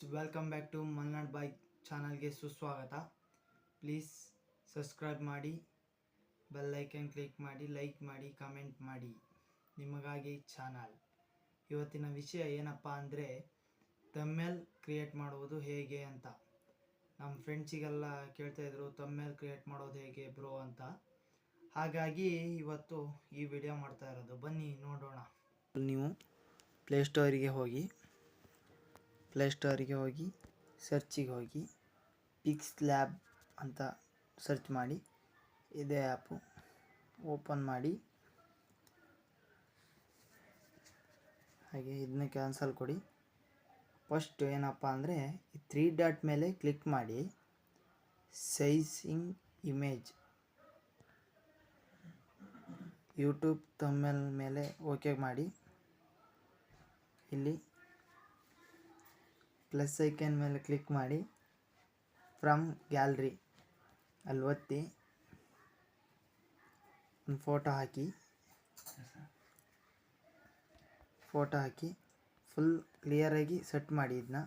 Welcome back to Malnad bike ಚಾನಲ್ಗೆ ಸುಸ್ವಾಗತ. Please subscribe ಮಾಡಿ ಬೆಲ್ ಐಕನ್ ಕ್ಲಿಕ್ ಮಾಡಿ ಲೈಕ್ ಮಾಡಿ ಕಮೆಂಟ್ ಮಾಡಿ. ನಿಮಗಾಗಿ ಚಾನಲ್. ಇವತ್ತಿನ ವಿಷಯ ಏನಪ್ಪ ಅಂದರೆ ತಮ್ಮೇಲ್ ಕ್ರಿಯೇಟ್ ಮಾಡುವುದು ಹೇಗೆ ಅಂತ. ನಮ್ಮ ಫ್ರೆಂಡ್ಸಿಗೆಲ್ಲ ಕೇಳ್ತಾಯಿದ್ರು ತಮ್ಮೇಲ್ ಕ್ರಿಯೇಟ್ ಮಾಡೋದು ಹೇಗೆ ಬ್ರೋ ಅಂತ. ಹಾಗಾಗಿ ಇವತ್ತು ಈ ವಿಡಿಯೋ ಮಾಡ್ತಾ ಇರೋದು. ಬನ್ನಿ, ನೋಡೋಣ. ನೀವು ಪ್ಲೇಸ್ಟೋರಿಗೆ ಹೋಗಿ ಪ್ಲೇಸ್ಟೋರಿಗೆ ಹೋಗಿ ಸರ್ಚಿಗೆ ಹೋಗಿ ಪಿಕ್ಸ್ ಲ್ಯಾಬ್ ಅಂತ ಸರ್ಚ್ ಮಾಡಿ, ಇದೇ ಆ್ಯಪು ಓಪನ್ ಮಾಡಿ, ಹಾಗೆ ಇದನ್ನ ಕ್ಯಾನ್ಸಲ್ ಕೊಡಿ. ಫಸ್ಟ್ ಏನಪ್ಪ ಅಂದರೆ, ಈ ತ್ರೀ ಡಾಟ್ ಮೇಲೆ ಕ್ಲಿಕ್ ಮಾಡಿ ಸೈಸಿಂಗ್ ಇಮೇಜ್ ಯೂಟ್ಯೂಬ್ ತಮ್ಮೇಲ್ ಮೇಲೆ ಓಕೆ ಮಾಡಿ, ಇಲ್ಲಿ ಪ್ಲಸ್ ಐಕನ್ ಮೇಲೆ ಕ್ಲಿಕ್ ಮಾಡಿ. ಫ್ರಮ್ ಗ್ಯಾಲ್ರಿ ಅಲ್ಲಿ ಒತ್ತಿ ಒಂದು ಫೋಟೋ ಹಾಕಿ. ಫೋಟೋ ಹಾಕಿ. ಫುಲ್ ಕ್ಲಿಯರಾಗಿ ಸೆಟ್ ಮಾಡಿ ಇದನ್ನ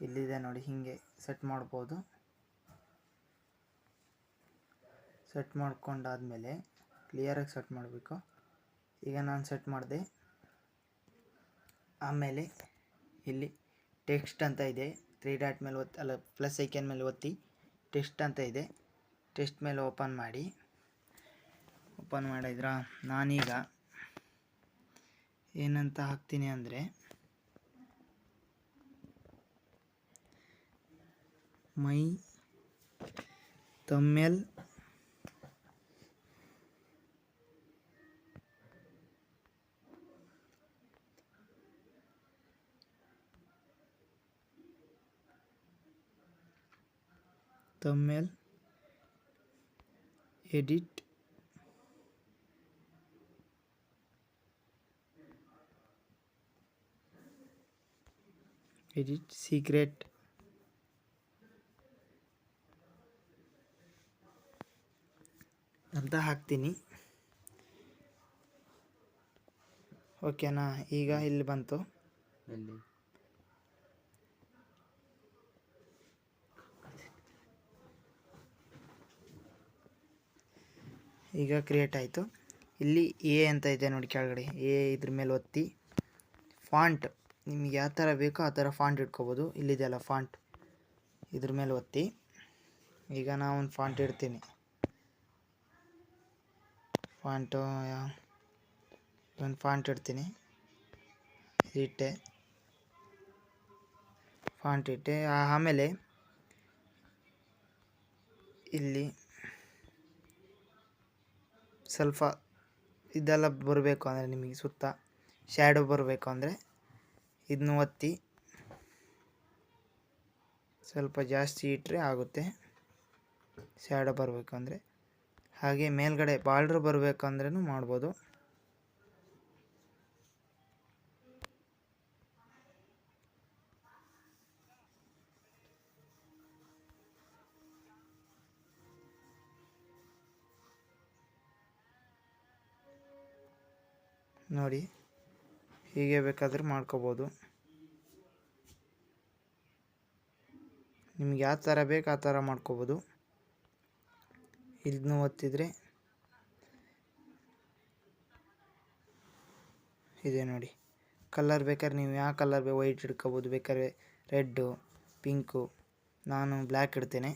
ಇಲ್ಲಿದೆ ನೋಡಿ, ಹೀಗೆ ಸೆಟ್ ಮಾಡ್ಬೋದು. ಸೆಟ್ ಮಾಡ್ಕೊಂಡಾದಮೇಲೆ ಕ್ಲಿಯರಾಗಿ ಸೆಟ್ ಮಾಡಬೇಕು. ಈಗ ನಾನು ಸೆಟ್ ಮಾಡಿದೆ. ಆಮೇಲೆ ಇಲ್ಲಿ ಟೆಕ್ಸ್ಟ್ ಅಂತ ಇದೆ. ತ್ರೀ ಡಾಟ್ ಮೇಲೆ ಒತ್ತಿ, ಅಲ್ಲ ಪ್ಲಸ್ ಐಕನ್ ಮೇಲೆ ಒತ್ತಿ ಟೆಸ್ಟ್ ಅಂತ ಇದೆ. ಟೆಸ್ಟ್ ಮೇಲೆ ಓಪನ್ ಮಾಡಿ. ಓಪನ್ ಮಾಡಿದ್ರ? ನಾನೀಗ ಏನಂತ ಹಾಕ್ತೀನಿ ಅಂದರೆ, ಮೈ ತಮ್ಮೇಲ್ thumbnail edit edit secret ಅಂತ ಹಾಕ್ತೀನಿ ಓಕೆನಾ ಈಗ ಇಲ್ಲಿ ಬಂತು ಈಗ ಕ್ರಿಯೇಟ್ ಆಯಿತು. ಇಲ್ಲಿ ಎ ಅಂತ ಇದೆ ನೋಡಿ ಕೆಳಗಡೆ. ಎ ಇದ್ರ ಮೇಲೆ ಒತ್ತಿ. ಫಾಂಟ್ ನಿಮ್ಗೆ ಯಾವ ಥರ ಬೇಕೋ ಆ ಥರ ಫಾಂಟ್ ಇಟ್ಕೋಬೋದು. ಇಲ್ಲಿದೆಯಲ್ಲ ಫಾಂಟ್ ಇದ್ರ ಮೇಲೆ ಒತ್ತಿ. ಈಗ ನಾನು ಒಂದು ಫಾಂಟ್ ಇಡ್ತೀನಿ. ಫಾಂಟು ಒಂದು ಫಾಂಟ್ ಇಡ್ತೀನಿ. ಇಟ್ಟೆ. ಫಾಂಟ್ ಇಟ್ಟೆ. ಆಮೇಲೆ ಇಲ್ಲಿ ಸ್ವಲ್ಪ ಇದೆಲ್ಲ ಬರಬೇಕು ಅಂದರೆ ನಿಮಗೆ ಸುತ್ತ ಶ್ಯಾಡೋ ಬರಬೇಕು ಅಂದರೆ ಇದನ್ನು ಒತ್ತಿ ಸ್ವಲ್ಪ ಜಾಸ್ತಿ ಇಟ್ಟರೆ ಆಗುತ್ತೆ. ಶ್ಯಾಡೋ ಬರಬೇಕು ಅಂದರೆ ಹಾಗೆ ಮೇಲ್ಗಡೆ ಬಾರ್ಡ್ರ್ ಬರಬೇಕು ಅಂದ್ರೂ ಮಾಡ್ಬೋದು. ನೋಡಿ, ಹೀಗೆ ಬೇಕಾದರೂ ಮಾಡ್ಕೋಬೋದು. ನಿಮ್ಗೆ ಯಾವ ಥರ ಬೇಕು ಆ ಥರ ಮಾಡ್ಕೋಬೋದು. ಇದನ್ನು ಒತ್ತಿದರೆ ಇದೆ ನೋಡಿ. ಕಲ್ಲರ್ ಬೇಕಾದ್ರೆ ನೀವು ಯಾವ ಕಲರ್ ಬೇಕು ವೈಟ್ ಇಟ್ಕೋಬೋದು ಬೇಕಾದ್ರೆ ರೆಡ್ಡು, ಪಿಂಕು, ನಾನು ಬ್ಲ್ಯಾಕ್ ಇಡ್ತೇನೆ.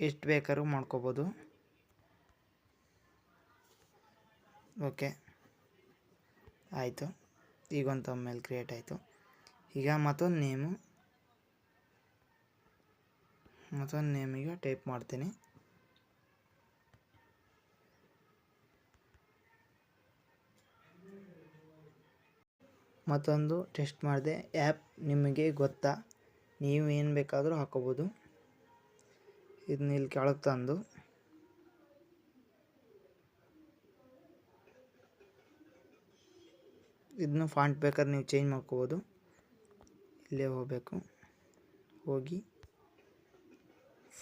ಎಷ್ಟು ಬೇಕಾದ್ರೂ ಮಾಡ್ಕೋಬೋದು. ಓಕೆ. ಆಯಿತು. ಈಗ ಒಂದು ತಮ್ಮೇಲ್ ಕ್ರಿಯೇಟ್ ಆಯಿತು. ಈಗ ಮತ್ತೊಂದು ನೇಮು ಮತ್ತೊಂದು ನೇಮಿಗೆ ಟೈಪ್ ಮಾಡ್ತೀನಿ. ಮತ್ತೊಂದು ಟೆಸ್ಟ್ ಮಾಡಿದೆ. ಆ್ಯಪ್ ನಿಮಗೆ ಗೊತ್ತಾ? ನೀವು ಏನು ಬೇಕಾದರೂ ಹಾಕೋಬೋದು. ಇದನ್ನ ಇಲ್ಲಿ ಕೆಳಗೆ ತಂದು. ಇದನ್ನು ಫಾಂಟ್ ಬೇಕಾದ್ರೆ ನೀವು ಚೇಂಜ್ ಮಾಡ್ಕೋಬೋದು. ಇಲ್ಲೇ ಹೋಗಬೇಕು. ಹೋಗಿ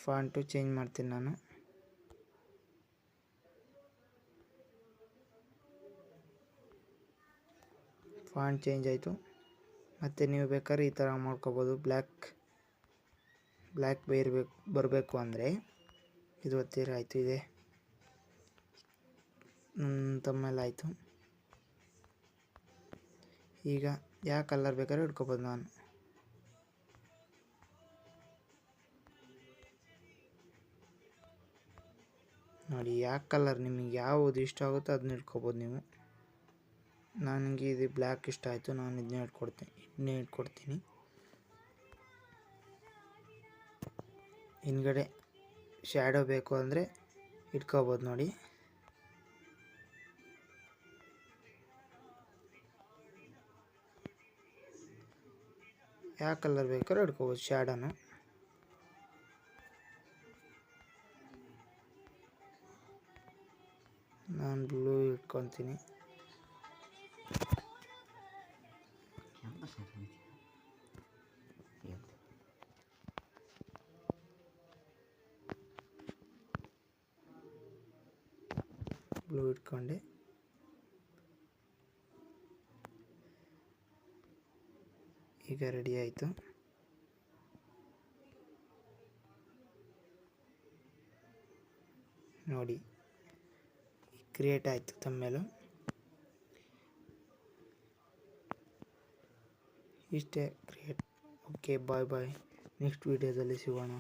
ಫಾಂಟು ಚೇಂಜ್ ಮಾಡ್ತೀನಿ ನಾನು. ಫಾಂಟ್ ಚೇಂಜ್ ಆಯಿತು. ಮತ್ತು ನೀವು ಬೇಕಾದ್ರೆ ಈ ಥರ ಮಾಡ್ಕೋಬೋದು. ಬ್ಲ್ಯಾಕ್ ಬ್ಲ್ಯಾಕ್ ಬೇರ್ಬೇಕು ಬರಬೇಕು ಅಂದರೆ ಇದು ಹತ್ತಿರ ಆಯಿತು, ಇದೆ. ನನ್ನ ತಮ್ಮೇಲೆ ಆಯಿತು. ಈಗ ಯಾವ ಕಲರ್ ಬೇಕಾದ್ರೂ ಇಟ್ಕೋಬೋದು ನಾನು. ನೋಡಿ, ಯಾವ ಕಲರ್ ನಿಮಗೆ ಯಾವುದು ಇಷ್ಟ ಆಗುತ್ತೋ ಅದನ್ನ ಇಟ್ಕೋಬೋದು ನೀವು. ನನಗೆ ಇದು ಬ್ಲ್ಯಾಕ್ ಇಷ್ಟ ಆಯಿತು, ನಾನು ಇದನ್ನೇ ಇಟ್ಕೊಡ್ತೀನಿ ಇದನ್ನೇ ಇಟ್ಕೊಡ್ತೀನಿ. ಹಿಂದ್ಗಡೆ ಶ್ಯಾಡೋ ಬೇಕು ಅಂದರೆ ಇಟ್ಕೋಬೋದು ನೋಡಿ. ಯಾವ ಕಲರ್ ಬೇಕಾದ್ರೂ ಇಟ್ಕೋಬೋದು ಶ್ಯಾಡೋನು ನಾನು ಬ್ಲೂ ಇಟ್ಕೊತೀನಿ ಬ್ಲೂ ಇಟ್ಕೊಂಡೆ ಈಗ ರೆಡಿ ಆಯಿತು. ನೋಡಿ ಕ್ರಿಯೇಟ್ ಆಯಿತು ತಮ್ಮೇಲೂ ಇಷ್ಟೇ create okay bye bye next ವೀಡಿಯೋದಲ್ಲಿ ಸಿಗೋಣ.